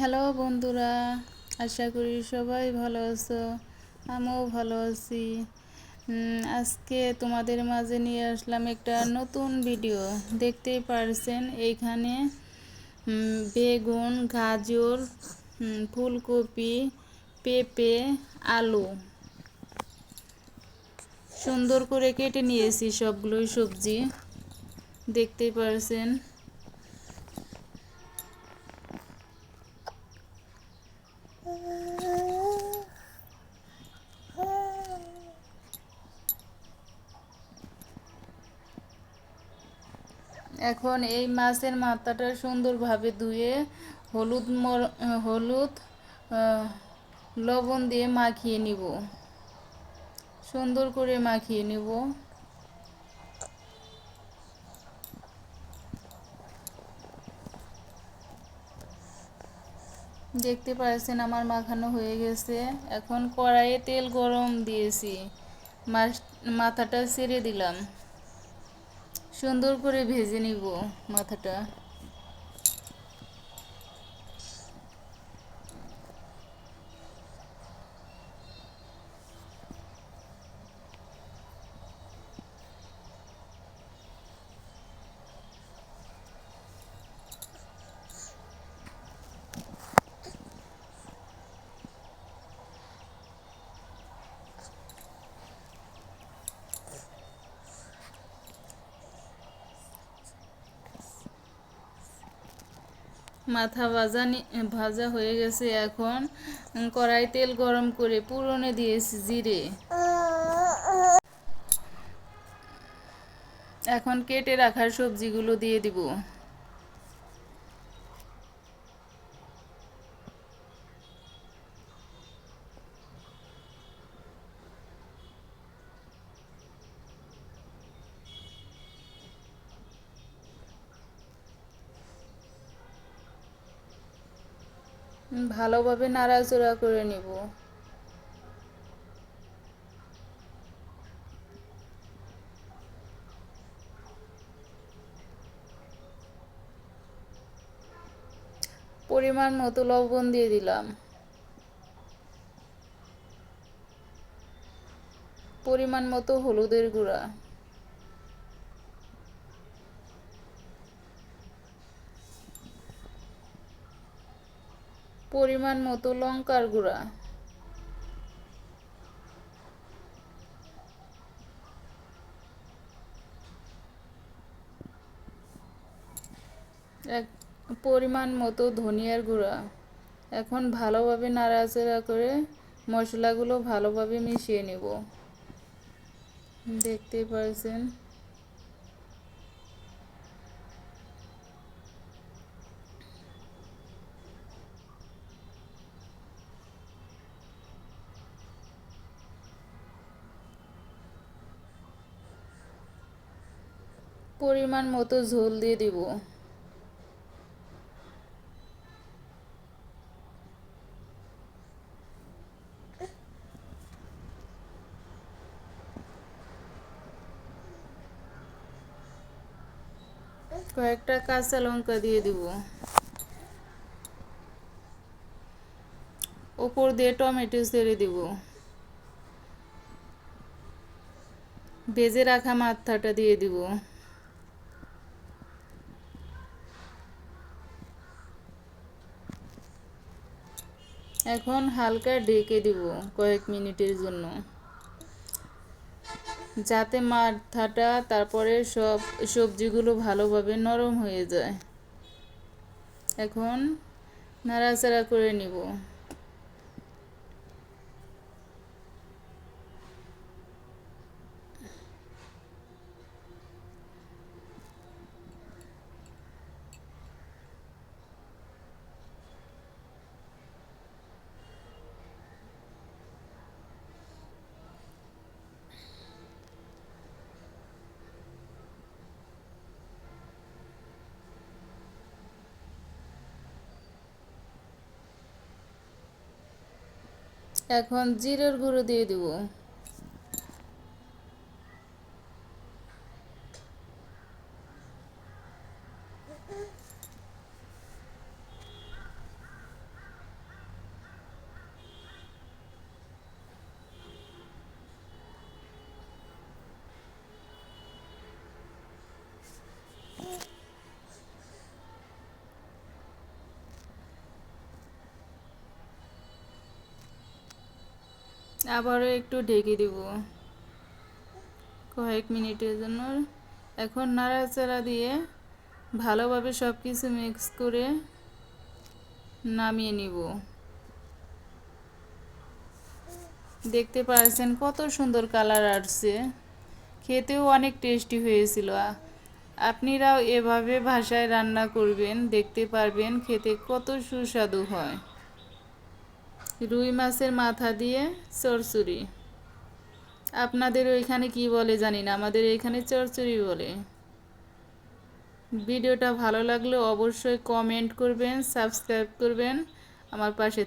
Hello বন্ধুরা, আশা করি সবাই ভালো আছো, আমিও ভালো আছি। আজকে তোমাদের মাঝে নিয়ে আসলাম একটা নতুন ভিডিও দেখতেই পারছেন এইখানে বেগুন, গাজর ফুলকপি, পেঁপে, আলু। সুন্দর করে কেটে নিয়েছি সবগুলোই সবজি, দেখতেই পারছেন। এখন এই মাছের মাথাটা সুন্দরভাবে ধুয়ে হলুদ মর হলুদ লবণ দিয়ে মাখিয়ে নিব। সুন্দর করে মাখিয়ে নিব। দেখতে পাচ্ছেন আমার মাখানো হয়ে গেছে। এখন কড়াইয়ে তেল গরম দিয়েছি। মাছ মাথাটা ছেড়ে দিলাম। সুন্দর করে ভেজে নিব মাথাটা। মাথা ভাজা ভাজা হয়ে গেছে এখন। কড়াই তেল গরম করে পুরনে দিয়েছি জিরে। এখন কেটে রাখার সবজিগুলো দিয়ে দিব। ভালোভাবে নাড়াচাড়া করে নিব। পরিমাণ মতো লবণ দিয়ে দিলাম। পরিমাণ মতো হলুদের গুঁড়া। পরিমাণ মতো লঙ্কার গুঁড়া। এক পরিমাণ মতো ধনিয়ার গুঁড়া। এখন ভালোভাবে নাড়াচাড়া করে মশলাগুলো ভালোভাবে মিশিয়ে নেব। দেখতেই পারছেন? পরিমাণ মতো ঝোল দিয়ে দিব। কয়েকটা কাঁচা লঙ্কা দিয়ে দিব। ওপর দিয়ে টমেটো ছেড়ে দিব। ভেজে রাখা মাথাটা দিয়ে দিব। এখন হালকা ঢেকে দিব কয়েক মিনিটের জন্য। যাতে মাথাটা, তারপরে সব সবজিগুলো ভালোভাবে নরম হয়ে যায়। এখন নাড়াচাড়া করে নিব। এখন জিরের গুঁড়ো দিয়ে দিব। আবারও একটু ঢেকে দেব। কয়েক মিনিটের জন্য। এখন নাড়াচাড়া দিয়ে ভালোভাবে সব কিছু মিক্স করে নামিয়ে নিব। দেখতে পাচ্ছেন কত সুন্দর কালার আসছে। খেতেও অনেক টেস্টি হয়েছিল। আপনিরাও এভাবে ভাষায় রান্না করবেন, দেখতে পারবেন, খেতে কত সুস্বাদু হয়। রুই মাছের মাথা দিয়ে চরচুরি। আপনাদের ওইখানে কি বলে জানি না, আমাদের এখানে চরচুরি বলে। ভিডিওটা ভালো লাগলে অবশ্যই কমেন্ট করবেন সাবস্ক্রাইব করবেন, আমার পাশে